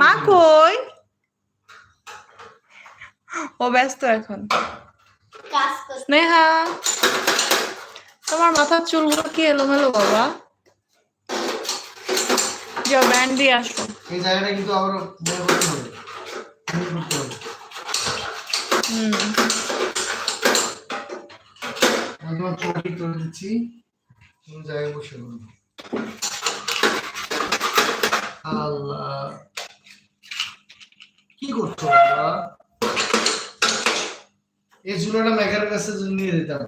মা কই? ও ব্যস্ত এখন। স্নেহা তোমার মাথার চুলগুলো কি এলোমেলো বাবা? যাও ব্যান্ড দিয়ে আসো। এই জায়গাটা কিন্তু আবার হুম। আমি তোমার করে দিচ্ছি। তুমি জায়গায় বসে করো আল্লাহ। কি করছ বাবা এই চুলাটা মেঘের কাছে নিয়ে দিতাম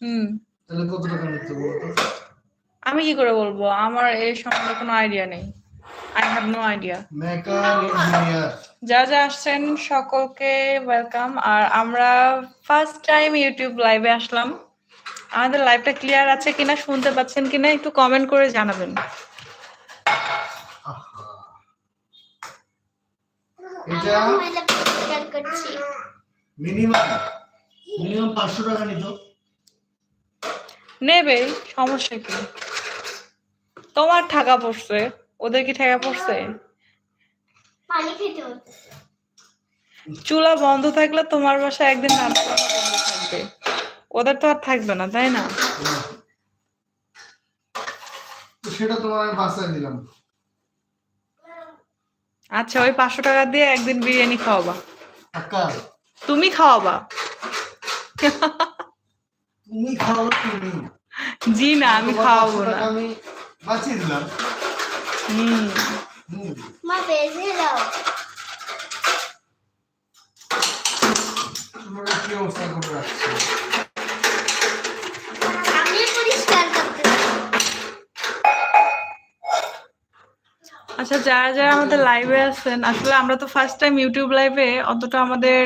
হুম। তাহলে কত টাকা নিতে বলতো? আমি কি করে বলব? আমার এই সম্বন্ধে কোনো আইডিয়া নেই। I have no idea maker engineer. যা যা আসছেন সকলকে ওয়েলকাম আর আমরা ফার্স্ট টাইম ইউটিউব লাইভে আসলাম। আমাদের লাইভটা ক্লিয়ার আছে কিনা শুনতে পাচ্ছেন কিনা একটু কমেন্ট করে জানাবেন। এটা আমি ময়লা পরিষ্কার করছি। মিনিমাম। মিনিমাম পাঁচশো টাকা নিত। নেবে সমস্যা কি? তোমার টাকা পড়ছে ওদের কি টাকা পড়ছে? পানি খেতে হচ্ছে। চুলা বন্ধ থাকলে তোমার বাসা একদিন রান্না বন্ধ থাকবে। ওদের তো আর থাকবে না তাই না? সেটা তোমার আমি বাসায় দিলাম। আচ্ছা ওই পাঁচশো টাকা দিয়ে একদিন বিরিয়ানি খাওয়াবা। তুমি খাওয়াবা। তুমি খাও তুমি? জি না আমি খাওয়াবো না। আমি বাঁচিয়ে দিলাম। হুম। মা বেজে দাও। কি অবস্থা? করে রাখছো আমি পরিষ্কার করতে আচ্ছা যারা যারা আমাদের লাইভে আছেন আসলে আমরা তো ফার্স্ট টাইম ইউটিউব লাইভে অতটা আমাদের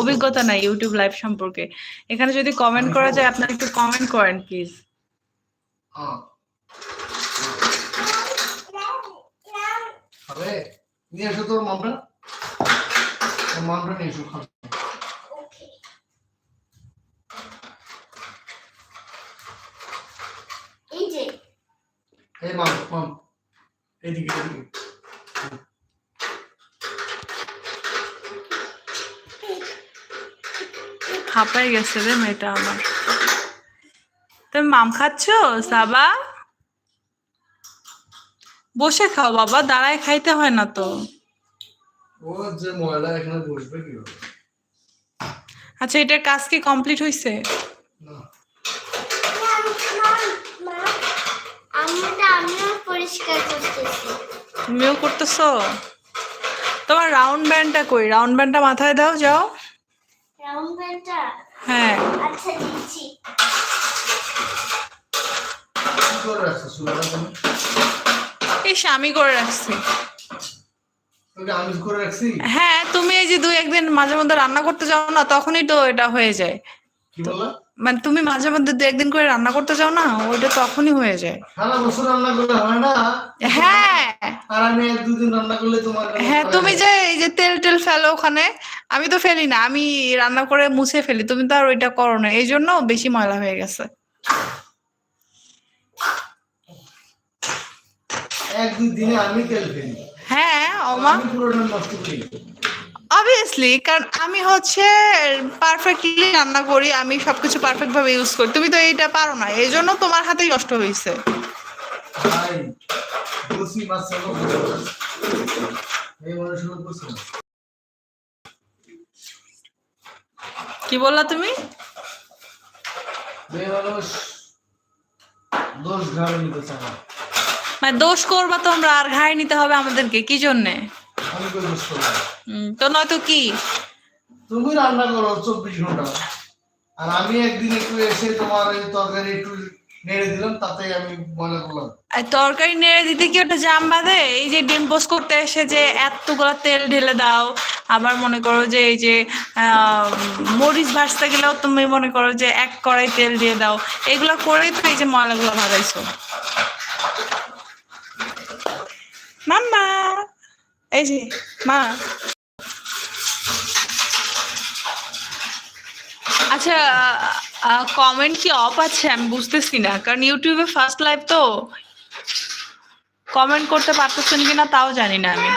অভিজ্ঞতা নাই ইউটিউব লাইভ সম্পর্কে। এখানে যদি কমেন্ট করা যায় আপনারা একটু কমেন্ট করেন প্লিজ। নিয়ে এসো তোর মামটা তোর নিয়ে এসো এই যে। এই মাম মাম এদিকে এদিকে। হাঁপাই গেছে রে মেয়েটা আমার। তুমি মাম খাচ্ছ সাবা? বসে খাও বাবা দাঁড়ায় খাইতে হয় না তো। ও যে ময়লা এখানে বসবে কি হবে আচ্ছা এটার কাজ কি কমপ্লিট হয়েছে না। আমরা আমিও পরিষ্কার করতেছি। তুমিও করতেছো? তোমার রাউন্ড ব্যান্ডটা কই? রাউন্ড ব্যান্ডটা মাথায় দাও যাও। রাউন্ড ব্যান্ডটা হ্যাঁ। আচ্ছা দিচ্ছি। করে তুমি করে রাখছি করে রাখছি। হ্যাঁ তুমি এই যে দুই একদিন মাঝে মধ্যে রান্না করতে যাও না তখনই তো এটা হয়ে যায়। মানে তুমি মাঝে মধ্যে দু একদিন করে রান্না করতে যাও না ওইটা তখনই হয়ে যায়। সারা বছর রান্না করলে হয় না? হ্যাঁ। আর আমি এক দুদিন রান্না করলে তোমার হ্যাঁ তুমি যে এই যে তেল টেল ফেলো ওখানে আমি তো ফেলি না আমি রান্না করে মুছে ফেলি তুমি তো আর ওইটা করো না এই জন্য বেশি ময়লা হয়ে গেছে। এক দুই দিনে আমি তেল ফেলি। হ্যাঁ আমি পুরোটা নষ্ট করি। অবভিয়াসলি কারণ আমি হচ্ছে পারফেক্টলি রান্না করি, আমি সবকিছু পারফেক্ট ভাবে ইউজ করি। তুমি তো এইটা পারো না এই জন্য তোমার হাতেই নষ্ট হয়েছে কি বললা তুমি? মানে দোষ করবা তোমরা আর ঘাড়ে নিতে হবে আমাদেরকে, কি জন্যে? তো নয়তো কি? তুমি রান্না করো চব্বিশ ঘণ্টা। আর আমি একদিন একটু এসে তোমার এই তরকারি একটু নেড়ে দিলাম তাতে আমি মনে করলাম। তরকারি নেড়ে দিতে কি ওটা জাম বাঁধে? এই যে ডিম পোস্ট করতে এসে যে এতগুলো তেল ঢেলে দাও আবার মনে করো যে এই যে মরিচ ভাজতে গেলেও তুমি মনে করো যে এক কড়াই তেল দিয়ে দাও এগুলো করেই তো এই যে ময়লাগুলো ভাজাইছো। এই যে মা। আচ্ছা কমেন্ট কি অফ আছে? আমি বুঝতেছি না, কারণ ইউটিউবে ফার্স্ট লাইভ তো। কমেন্ট করতে পারতেছেন কিনা তাও জানি না আমি।